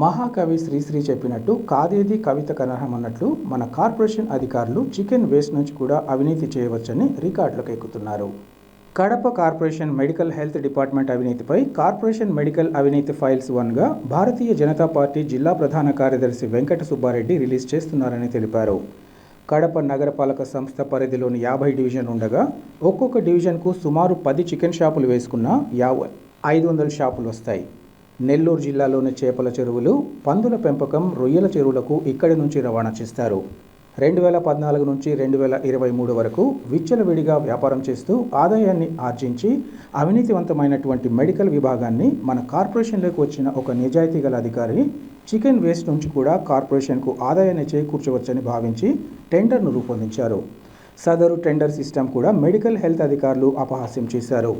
మహాకవి శ్రీశ్రీ చెప్పినట్టు కాదేది కవిత కనర్హమన్నట్లు మన కార్పొరేషన్ అధికారులు చికెన్ వేస్ట్ నుంచి కూడా అవినీతి చేయవచ్చని రికార్డులకు ఎక్కుతున్నారు. Kadapa corporation medical health department అవినీతిపై కార్పొరేషన్ మెడికల్ అవినీతి ఫైల్స్ వన్గా భారతీయ జనతా పార్టీ జిల్లా ప్రధాన కార్యదర్శి వెంకట సుబ్బారెడ్డి రిలీజ్ చేస్తున్నారని తెలిపారు. కడప నగరపాలక సంస్థ పరిధిలోని యాభై డివిజన్ ఉండగా ఒక్కొక్క డివిజన్కు సుమారు పది చికెన్ షాపులు వేసుకున్న యాభై ఐదు వందల షాపులు వస్తాయి. నెల్లూరు జిల్లాలోని చేపల చెరువులు పందుల పెంపకం రొయ్యల చెరువులకు ఇక్కడి నుంచి రవాణా చేస్తారు. రెండు వేల పద్నాలుగు నుంచి రెండు వేల ఇరవై మూడు వరకు విచ్చలవిడిగా వ్యాపారం చేస్తూ ఆదాయాన్ని ఆర్జించి అవినీతివంతమైనటువంటి మెడికల్ విభాగాన్ని మన కార్పొరేషన్లోకి వచ్చిన ఒక నిజాయితీ గల అధికారి చికెన్ వేస్ట్ నుంచి కూడా కార్పొరేషన్కు ఆదాయాన్ని చేకూర్చవచ్చని భావించి టెండర్ను రూపొందించారు. సదరు టెండర్ సిస్టమ్ కూడా మెడికల్ హెల్త్ అధికారులు అపహాస్యం చేశారు.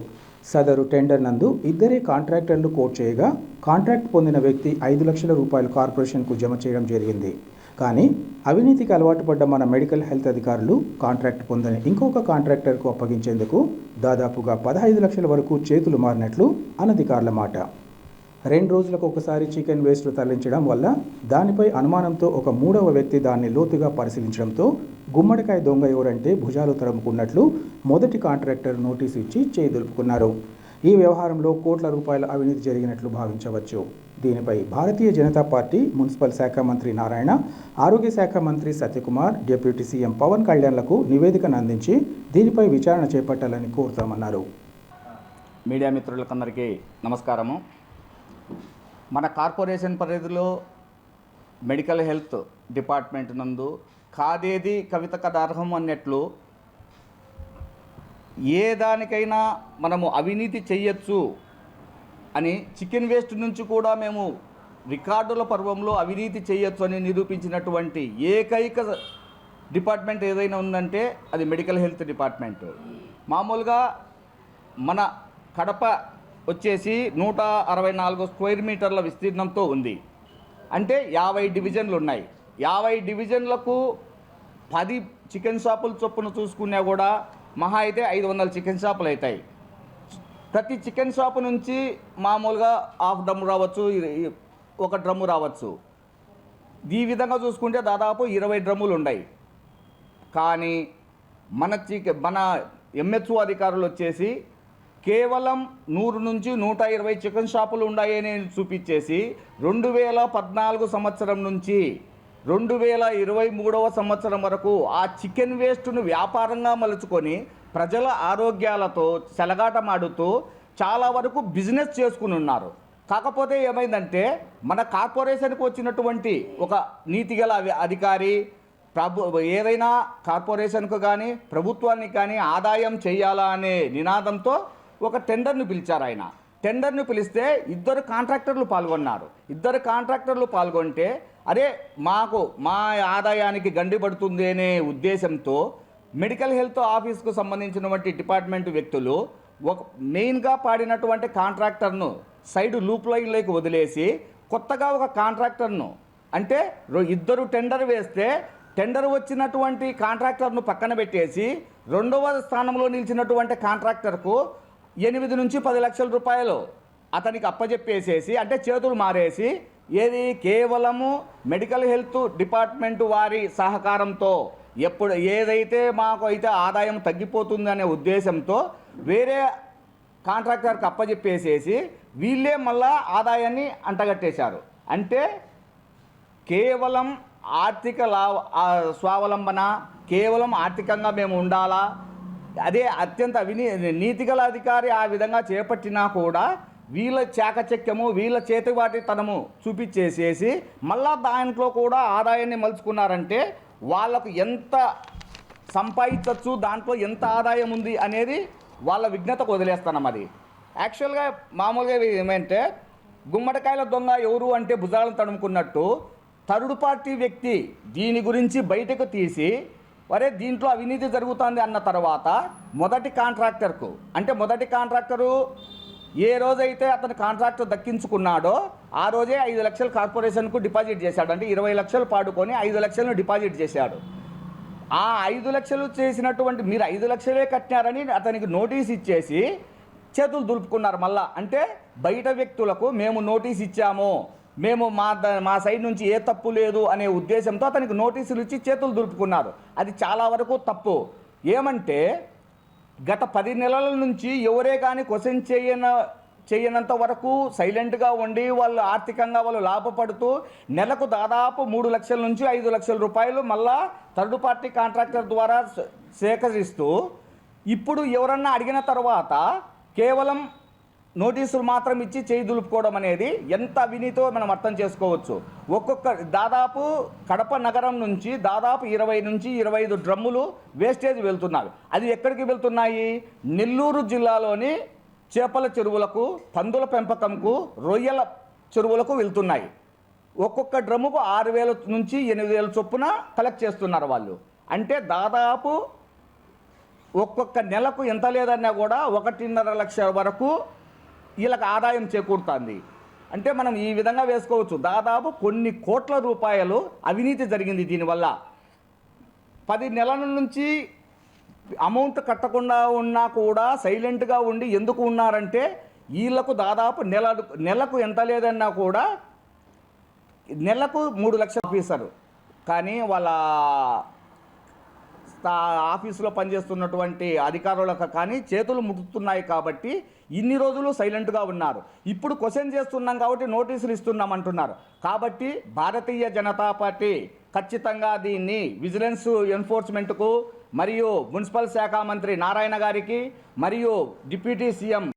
సదరు టెండర్ నందు ఇద్దరే కాంట్రాక్టర్లు కోట్ చేయగా కాంట్రాక్ట్ పొందిన వ్యక్తి ఐదు లక్షల రూపాయలు కార్పొరేషన్కు జమ చేయడం జరిగింది. కానీ అవినీతికి అలవాటు పడ్డ మన మెడికల్ హెల్త్ అధికారులు కాంట్రాక్ట్ పొందని ఇంకొక కాంట్రాక్టర్కు అప్పగించేందుకు దాదాపుగా పదహైదు లక్షల వరకు చేతులు మారినట్లు అనధికారుల మాట. రెండు రోజులకు ఒకసారి చికెన్ వేస్ట్లు తరలించడం వల్ల దానిపై అనుమానంతో ఒక మూడవ వ్యక్తి దాన్ని లోతుగా పరిశీలించడంతో గుమ్మడికాయ దొంగ ఎవరంటే భుజాలు తరుముకున్నట్లు మొదటి కాంట్రాక్టర్ నోటీసు ఇచ్చి చేయి ఈ వ్యవహారంలో కోట్ల రూపాయల అవినీతి జరిగినట్లు భావించవచ్చు. దీనిపై భారతీయ జనతా పార్టీ మున్సిపల్ శాఖ మంత్రి నారాయణ ఆరోగ్య శాఖ మంత్రి సత్యకుమార్ డిప్యూటీ సీఎం పవన్ కళ్యాణ్లకు నివేదికను అందించి దీనిపై విచారణ చేపట్టాలని కోరుతామన్నారు. మీడియా మిత్రులకందరికీ నమస్కారము. మన కార్పొరేషన్ పరిధిలో మెడికల్ హెల్త్ డిపార్ట్మెంట్ నందు కాదేది కవిత కదార్హం అన్నట్లు ఏ దానికైనా మనము అవినీతి చెయ్యొచ్చు అని చికెన్ వేస్ట్ నుంచి కూడా మేము రికార్డుల పర్వంలో అవినీతి చేయొచ్చు అని నిరూపించినటువంటి ఏకైక డిపార్ట్మెంట్ ఏదైనా ఉందంటే అది మెడికల్ హెల్త్ డిపార్ట్మెంట్. మామూలుగా మన కడప వచ్చేసి నూట అరవై నాలుగు స్క్వేర్ మీటర్ల విస్తీర్ణంతో ఉంది. అంటే యాభై డివిజన్లు ఉన్నాయి. యాభై డివిజన్లకు పది చికెన్ షాపుల చొప్పున చూసుకున్నా కూడా మహా అయితే ఐదు వందల చికెన్ షాపులు అవుతాయి. ప్రతి చికెన్ షాపు నుంచి మామూలుగా హాఫ్ డ్రమ్ రావచ్చు ఒక డ్రమ్ము రావచ్చు. ఈ విధంగా చూసుకుంటే దాదాపు ఇరవై డ్రమ్ములు ఉన్నాయి. కానీ మన చికె మన ఎంహెచ్ఓ అధికారులు వచ్చేసి కేవలం నూరు నుంచి నూట ఇరవై చికెన్ షాపులు ఉన్నాయని చూపించేసి రెండు వేల పద్నాలుగు సంవత్సరం నుంచి రెండు వేల ఇరవై మూడవ సంవత్సరం వరకు ఆ చికెన్ వేస్ట్ను వ్యాపారంగా మలుచుకొని ప్రజల ఆరోగ్యాలతో చెలగాటమాడుతూ చాలా వరకు బిజినెస్ చేసుకుని ఉన్నారు. కాకపోతే ఏమైందంటే మన కార్పొరేషన్కి వచ్చినటువంటి ఒక నీతిగల అధికారి ప్రభు ఏదైనా కార్పొరేషన్కు కానీ ప్రభుత్వానికి కానీ ఆదాయం చేయాలా అనే నినాదంతో ఒక టెండర్ను పిలిచారు ఆయన. టెండర్ను పిలిస్తే ఇద్దరు కాంట్రాక్టర్లు పాల్గొన్నారు. ఇద్దరు కాంట్రాక్టర్లు పాల్గొంటే అరే మాకు మా ఆదాయానికి గండి పడుతుంది అనే ఉద్దేశంతో మెడికల్ హెల్త్ ఆఫీస్కు సంబంధించినటువంటి డిపార్ట్మెంట్ వ్యక్తులు ఒక మెయిన్గా పాడినటువంటి కాంట్రాక్టర్ను సైడ్ లూప్ లైన్లోకి వదిలేసి కొత్తగా ఒక కాంట్రాక్టర్ను అంటే ఇద్దరు టెండర్ వేస్తే టెండర్ వచ్చినటువంటి కాంట్రాక్టర్ను పక్కన పెట్టేసి రెండవ స్థానంలో నిలిచినటువంటి కాంట్రాక్టర్కు ఎనిమిది నుంచి పది లక్షల రూపాయలు అతనికి అప్పజెప్పేసేసి అంటే చేతులు మారేసి ఏది కేవలము మెడికల్ హెల్త్ డిపార్ట్మెంట్ వారి సహకారంతో ఎప్పుడు ఏదైతే మాకు అయితే ఆదాయం తగ్గిపోతుంది అనే ఉద్దేశంతో వేరే కాంట్రాక్టర్కి అప్పజెప్పేసేసి వీళ్ళే మళ్ళా ఆదాయాన్ని అంటగట్టేశారు. అంటే కేవలం ఆర్థిక లా స్వావలంబన కేవలం ఆర్థికంగా మేము ఉండాలా అదే అత్యంత అవినీ నీతిగల అధికారి ఆ విధంగా చేపట్టినా కూడా వీళ్ళ చాకచక్యము వీళ్ళ చేతివాటితనము చూపించేసేసి మళ్ళా దాంట్లో కూడా ఆదాయాన్ని మలుచుకున్నారంటే వాళ్ళకు ఎంత సంపాదించవచ్చు దాంట్లో ఎంత ఆదాయం ఉంది అనేది వాళ్ళ విఘ్నతకు వదిలేస్తాను అది. యాక్చువల్గా మామూలుగా ఏమంటే గుమ్మడికాయల దొంగ ఎవరు అంటే భుజాలను తడుముకున్నట్టు థర్డ్ పార్టీ వ్యక్తి దీని గురించి బయటకు తీసి అరే దీంట్లో అవినీతి జరుగుతుంది అన్న తర్వాత మొదటి కాంట్రాక్టర్కు అంటే మొదటి కాంట్రాక్టరు ఏ రోజైతే అతను కాంట్రాక్ట్ దక్కించుకున్నాడో ఆ రోజే ఐదు లక్షలు కార్పొరేషన్కు డిపాజిట్ చేశాడు. అంటే ఇరవై లక్షలు పాడుకొని ఐదు లక్షలను డిపాజిట్ చేశాడు. ఆ ఐదు లక్షలు చేసినటువంటి మీరు ఐదు లక్షలే కట్టినారని అతనికి నోటీస్ ఇచ్చేసి చేతులు దులుపుకున్నారు మళ్ళా. అంటే బయట వ్యక్తులకు మేము నోటీస్ ఇచ్చాము. మేము మా ద- మా సైడ్ నుంచి ఏ తప్పు లేదు అనే ఉద్దేశంతో అతనికి నోటీసులు ఇచ్చి చేతులు దులుపుకున్నారు. అది చాలా వరకు తప్పు. ఏమంటే గత పది నెలల నుంచి ఎవరే కానీ క్వశ్చన్ చేయన చేయనంత వరకు సైలెంట్గా ఉండి వాళ్ళు ఆర్థికంగా వాళ్ళు లాభపడుతూ నెలకు దాదాపు మూడు లక్షల నుంచి ఐదు లక్షల రూపాయలు మళ్ళా థర్డ్ పార్టీ కాంట్రాక్టర్ ద్వారా సేకరిస్తూ ఇప్పుడు ఎవరన్నా అడిగిన తర్వాత కేవలం నోటీసులు మాత్రం ఇచ్చి చేయి దులుపుకోవడం అనేది ఎంత అవినీతో మనం అర్థం చేసుకోవచ్చు? ఒక్కొక్క దాదాపు కడప నగరం నుంచి దాదాపు ఇరవై నుంచి ఇరవై ఐదు డ్రమ్ములు వేస్టేజ్ వెళ్తున్నాయి అది ఎక్కడికి వెళ్తున్నాయి? నెల్లూరు జిల్లాలోని చేపల చెరువులకు పందుల పెంపకంకు రొయ్యల చెరువులకు వెళ్తున్నాయి. ఒక్కొక్క డ్రమ్ముకు ఆరు వేల నుంచి ఎనిమిది వేల చొప్పున కలెక్ట్ చేస్తున్నారు వాళ్ళు. అంటే దాదాపు ఒక్కొక్క నెలకు ఎంత లేదన్నా కూడా ఒకటిన్నర లక్ష వరకు వీళ్ళకి ఆదాయం చేకూరుతుంది. అంటే మనం ఈ విధంగా వేసుకోవచ్చు. దాదాపు కొన్ని కోట్ల రూపాయలు అవినీతి జరిగింది దీనివల్ల. పది నెలల నుంచి అమౌంట్ కట్టకుండా ఉన్నా కూడా సైలెంట్గా ఉండి ఎందుకు ఉన్నారంటే వీళ్ళకు దాదాపు నెల నెలకు ఎంత లేదన్నా కూడా నెలకు మూడు లక్షల ఆఫీసర్. కానీ వాళ్ళ ఆఫీసులో పనిచేస్తున్నటువంటి అధికారులకు కానీ చేతులు ముట్టుతున్నాయి కాబట్టి ఇన్ని రోజులు సైలెంట్గా ఉన్నారు. ఇప్పుడు క్వశ్చన్ చేస్తున్నాం కాబట్టి నోటీసులు ఇస్తున్నాం అంటున్నారు. కాబట్టి భారతీయ జనతా పార్టీ ఖచ్చితంగా దీన్ని విజిలెన్స్ ఎన్ఫోర్స్మెంట్కు మరియు మున్సిపల్ శాఖ మంత్రి నారాయణ గారికి మరియు డిప్యూటీ సీఎం